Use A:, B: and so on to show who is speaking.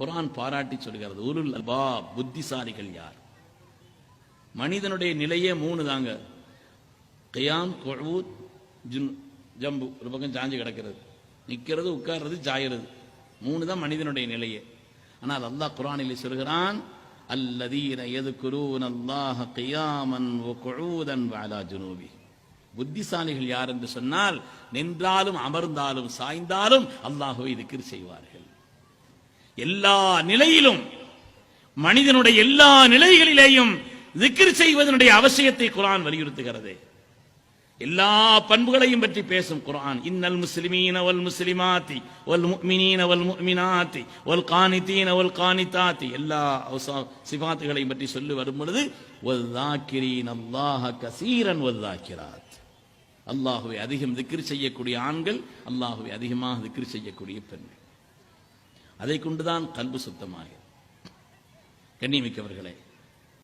A: குரான் பாராட்டி சொல்கிறது உருள் அல்பா புத்திசாலிகள் யார்? மனிதனுடைய நிலையே மூணு தாங்க. கியாம் குழூத் ஜுன் ஜம்பு ஒரு பக்கம் சாஞ்சு கிடக்கிறது. நிற்கிறது உட்கார்றது சாயறது. மூணு தான் மனிதனுடைய நிலையே. ஆனால் அல்லாஹ் குரானில் சொல்கிறான் அல்லதீன எதுக்குரூன் அல்லாஹ் கியாமன் குழூதன் வாலா ஜுனூபி. புத்திசாலிகள் யார் என்று சொன்னால் நின்றாலும் அமர்ந்தாலும் சாய்ந்தாலும் அல்லாஹுவை திக்ர் செய்வார்கள். எல்லா நிலையிலும் மனிதனுடைய எல்லா நிலைகளிலேயும் திக்ர் செய்வதனுடைய அவசியத்தை குரான் வலியுறுத்துகிறது. எல்லா பண்புகளையும் பற்றி பேசும் குரான். இன்னல் முஸ்லிமீன வல் முஸ்லிமாத்தி வல் முக்மினீன வல் முக்மினாத்தி வல் கானிதீன வல் கானிதாத்தி எல்லா சிபாத்துகளையும் பற்றி சொல்லி வரும் பொழுது வல் தாக்கிரீன் அல்லாஹ கசீரன் வல் தாக்கிராத். அல்லாஹுவை அதிகம் திக்ர் செய்யக்கூடிய ஆண்கள் அல்லாஹுவை அதிகமாக திக்ர் செய்யக்கூடிய பெண்கள். அதை கொண்டுதான் கல்பு சுத்தமாக கண்ணியமிக்கவர்களே